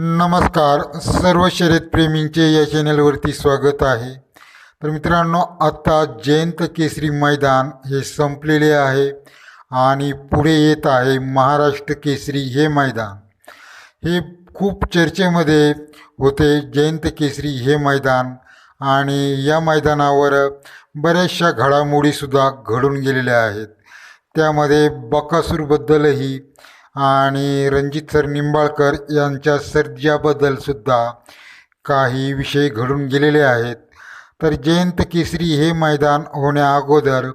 नमस्कार सर्व शर्यतप्रेमींचे या चॅनलवरती स्वागत आहे. तर मित्रांनो आत्ता जयंत केसरी मैदान हे संपलेले आहे आणि पुढे येत आहे महाराष्ट्र केसरी हे मैदान. हे खूप चर्चेमध्ये होते जयंत केसरी हे मैदान आणि या मैदानावर बऱ्याचशा घडामोडीसुद्धा घडून गेलेल्या आहेत. त्यामध्ये बकासूरबद्दलही आणि रणजित सर निंबाळकर यांच्या सर्जाबद्दलसुद्धा काही विषय घडून गेलेले आहेत. तर जयंत केसरी हे मैदान होण्याअगोदर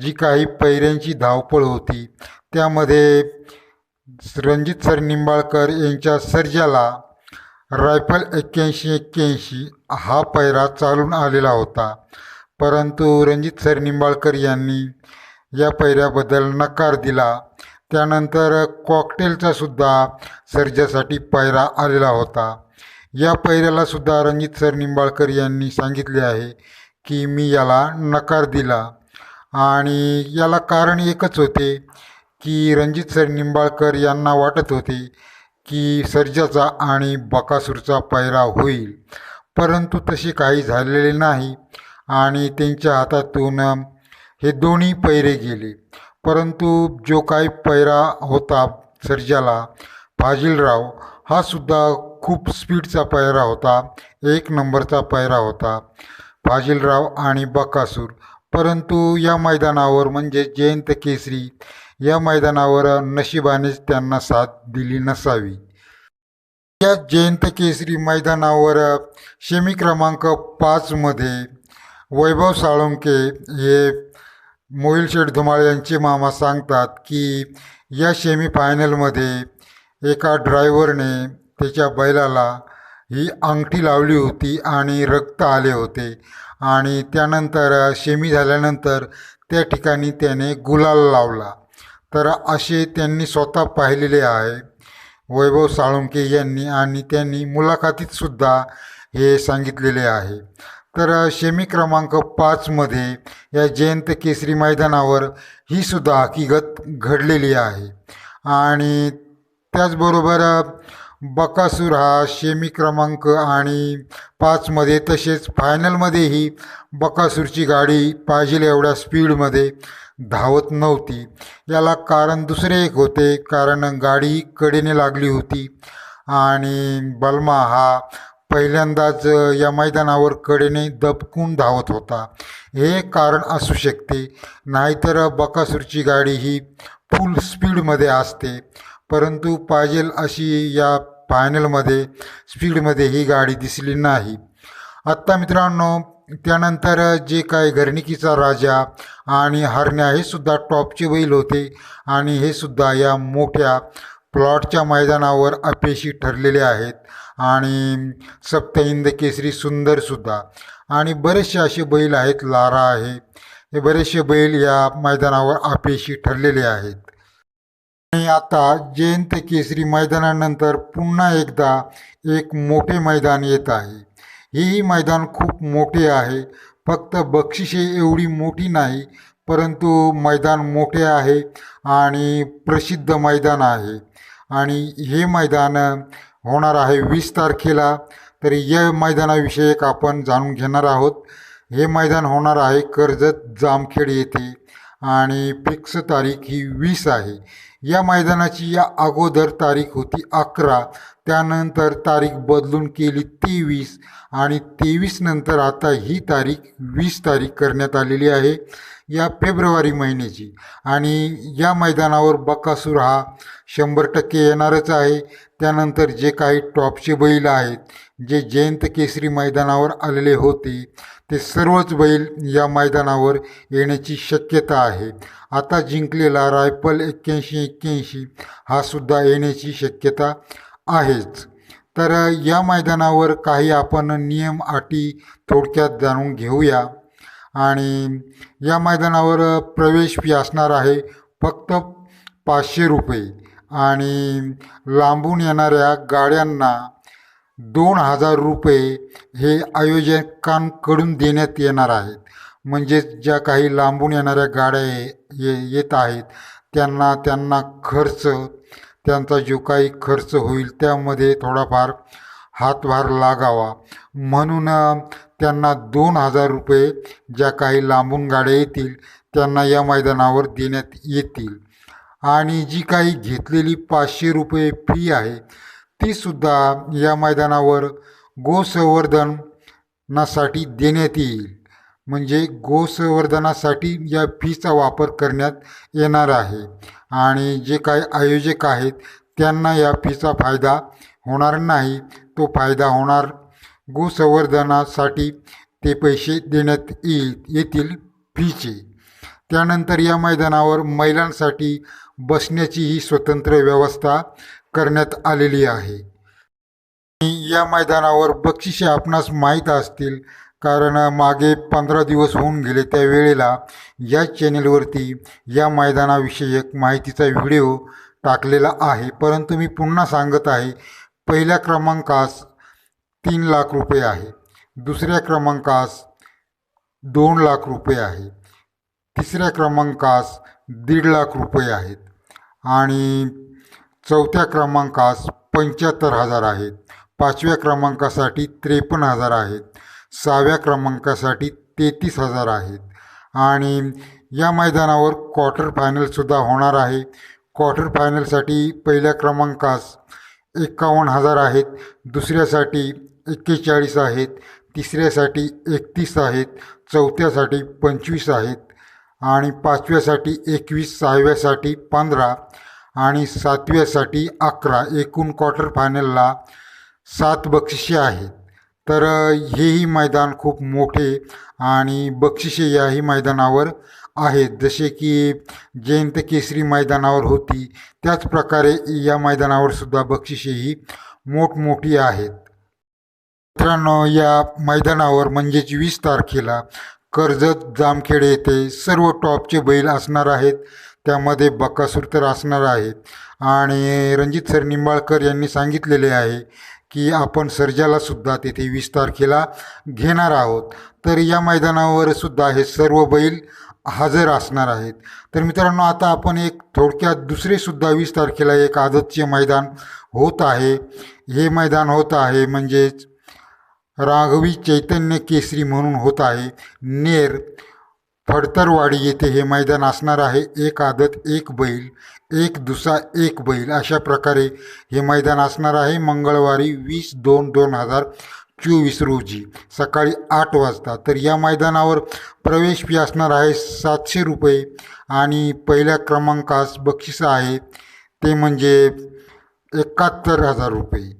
जी काही पैऱ्यांची धावपळ होती त्यामध्ये रणजित सर निंबाळकर यांच्या सर्जाला रायफल एक्क्याऐंशी एक्क्याऐंशी हा पैरा चालून आलेला होता. परंतु रणजित सर निंबाळकर यांनी या पैऱ्याबद्दल नकार दिला. त्यानंतर कॉकटेलचा सुद्धा सर्जासाठी पायरा आलेला होता. या पैऱ्याला सुद्धा रणजित सर निंबाळकर यांनी सांगितले आहे की मी याला नकार दिला. आणि याला कारण एकच होते की रणजित सर निंबाळकर यांना वाटत होते की सर्जाचा आणि बकासूरचा पैरा होईल. परंतु तसे काही झालेले नाही आणि त्यांच्या हातातून हे दोन्ही पैरे गेले. परंतु जो काही पैरा होता सर्जाला फाजिलराव हा सुद्धा खूप स्पीडचा पैरा होता एक नंबरचा पैरा होता फाजिलराव आणि बकासूर. परंतु या मैदानावर म्हणजे जयंत केसरी या मैदानावर नशिबानेच त्यांना साथ दिली नसावी. या जयंत केसरी मैदानावर शेमी क्रमांक पाचमध्ये वैभव साळुंके हे मोहिल शेठ धुमाळ यांचे मामा सांगतात की या सेमीफायनलमध्ये एका ड्रायव्हरने त्याच्या बैलाला ही अंगठी लावली होती आणि रक्त आले होते. आणि त्यानंतर शेमी झाल्यानंतर त्या ठिकाणी त्याने गुलाल लावला. तर असे त्यांनी स्वतः पाहिलेले आहे. वैभव साळुंके यांनी आणि त्यांनी मुलाखतीतसुद्धा हे सांगितलेले आहे. तर शेमी क्रमांक पाचमध्ये या जयंत केसरी मैदानावर ही सुद्धा हकीकत घडलेली आहे. आणि त्याचबरोबर बकासूर हा शेमी क्रमांक आणि पाचमध्ये तसेच फायनलमध्येही बकासूरची गाडी पाहिजे एवढ्या स्पीडमध्ये धावत नव्हती. याला कारण दुसरे एक होते कारण गाडी कडेने लागली होती. आणि बलमा हा पहिल्यांदाच या मैदानावर कडेने दबकून धावत होता. हे कारण असू शकते. नाहीतर बकासूरची गाडी ही फुल स्पीडमध्ये असते. परंतु पाहिजेल अशी या फायनलमध्ये स्पीडमध्ये ही गाडी दिसली नाही. आत्ता मित्रांनो त्यानंतर जे काही घरणिकीचा राजा आणि हरण्या हे सुद्धा टॉपचे बैल होते आणि हे सुद्धा या मोठ्या प्लॉटच्या मैदानावर अपयशी ठरलेले आहेत. आणि सप्तहिंद केसरी सुंदरसुद्धा आणि बरेचसे असे बैल आहेत लारा आहे. हे बरेचसे बैल या मैदानावर अपयशी ठरलेले आहेत. आणि आता जयंत केसरी मैदानानंतर पुन्हा एकदा एक मोठे मैदान येत आहे. हेही मैदान खूप मोठे आहे. फक्त बक्षिसे एवढी मोठी नाही परंतु मैदान मोठे आहे आणि प्रसिद्ध मैदान आहे. आणि हे मैदान होणार आहे वीस तारखेला. तर या मैदानाविषयी एक आपण जाणून घेणार आहोत. हे मैदान होणार आहे कर्जत जामखेड येथे आणि फिक्स तारीख ही वीस आहे. या मैदानाची या अगोदर तारीख होती अकरा. त्यानंतर तारीख बदलून केली तेवीस आणि तेवीस नंतर आता ही तारीख वीस तारीख करण्यात आलेली आहे. या फेब्रुवारी महिन्याची आणि या मैदानावर बकासूर हा शंभर टक्के येणारच आहे. त्यानंतर जे काही टॉपचे बैल आहेत जे जयंत केसरी मैदानावर आलेले होते ते सर्वच बैल या मैदानावर येण्याची शक्यता आहे. आता जिंकलेला रायफल एक्क्याऐंशी एक्क्याऐंशी हा सुद्धा येण्याची शक्यता आहेच तर या मैदानावर काही आपण नियम अटी थोडक्यात जाणून घेऊया. आणि या मैदानावर प्रवेश फी असणार आहे फक्त पाचशे रुपये. आणि लांबून येणाऱ्या गाड्यांना दोन हजार रुपये हे आयोजकांकडून देण्यात येणार आहेत. म्हणजेच ज्या काही लांबून येणाऱ्या गाड्या ये येत आहेत त्यांना त्यांना खर्च त्यांचा जो काही खर्च होईल त्यामध्ये थोडाफार हातभार लागावा. म्हणून त्यांना दोन हजार रुपये ज्या काही लांबून गाड्या येतील त्यांना या मैदानावर देण्यात येतील. आणि जी काही घेतलेली पाचशे रुपये फी आहे तीसुद्धा या मैदानावर गोसंवर्धनासाठी देण्यात येईल. म्हणजे गोसंवर्धनासाठी या फीचा वापर करण्यात येणार आहे. आणि जे काही आयोजक आहेत त्यांना या फीचा फायदा होणार नाही. तो फायदा होणार गोसंवर्धनासाठी ते पैसे देण्यात येईल येतील फीचे. त्यानंतर या मैदानावर महिलांसाठी बसण्याचीही स्वतंत्र व्यवस्था करण्यात आलेली आहे. आणि या मैदानावर बक्षिसे आपणास माहीत असतील कारण मागे पंधरा दिवस होऊन गेले त्या वेळेला या चॅनेलवरती या मैदानाविषयक माहितीचा व्हिडिओ टाकलेला आहे. परंतु मी पुन्हा सांगत आहे पहिल्या क्रमांकास तीन लाख रुपये आहे. दुसऱ्या क्रमांकास दोन लाख रुपये आहे. तिसऱ्या क्रमांकास दीड लाख रुपये आहेत. आणि चौथ्या क्रमांकास पंच्याहत्तर हजार आहेत. पाचव्या क्रमांकासाठी त्रेपन्न हजार आहेत. सहाव्या क्रमांकासाठी तेहतीस हजार आहेत. आणि या मैदानावर क्वार्टर फायनलसुद्धा होणार आहे. क्वार्टर फायनलसाठी पहिल्या क्रमांकास एकावन्न हजार आहेत. दुसऱ्यासाठी एक्केचाळीस आहेत. तिसऱ्यासाठी एकतीस आहेत. चौथ्यासाठी पंचवीस आहेत. आणि पाचव्यासाठी एकवीस सहाव्यासाठी पंधरा आणि सातव्यासाठी अकरा. एकूण क्वार्टर फायनलला सात बक्षिसे आहेत. तर हेही मैदान खूप मोठे आणि बक्षिसे याही मैदानावर आहेत. जसे की जयंत केसरी मैदानावर होती. त्याचप्रकारे या मैदानावर सुद्धा बक्षिसे ही मोठमोठी आहेत. मित्रांनो या मैदानावर म्हणजेच वीस तारखेला कर्जत जामखेड येथे सर्व टॉपचे बैल असणार आहेत. त्यामध्ये बकासूर तर असणार आहेत आणि रणजित सर निंबाळकर यांनी सांगितलेले आहे की आपण सर्जालासुद्धा तेथे वीस तारखेला घेणार आहोत. तर या मैदानावर सुद्धा हे सर्व बैल हजर असणार आहेत. तर मित्रांनो आता आपण एक थोडक्यात दुसरेसुद्धा वीस तारखेला एक आदतचे मैदान होत आहे. हे मैदान होत आहे म्हणजेच राघवी चैतन्य केसरी म्हणून होत आहे. नेर फडतरवाडी येथे हे मैदान असणार आहे. एक आदत एक बैल एक दुसा एक बैल अशा प्रकारे हे मैदान असणार आहे. मंगळवारी वीस दोन दोन हजार चोवीस रोजी सकाळी आठ वाजता. तर या मैदानावर प्रवेश फी असणार आहे सातशे रुपये आणि पहिल्या क्रमांकास बक्षीस आहे. ते म्हणजे एकाहत्तर हजार रुपये.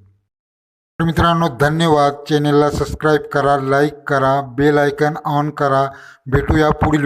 तर मित्रांनो धन्यवाद. चॅनेलला सबस्क्राईब करा लाईक करा बेल आयकन ऑन करा. भेटूया पुढील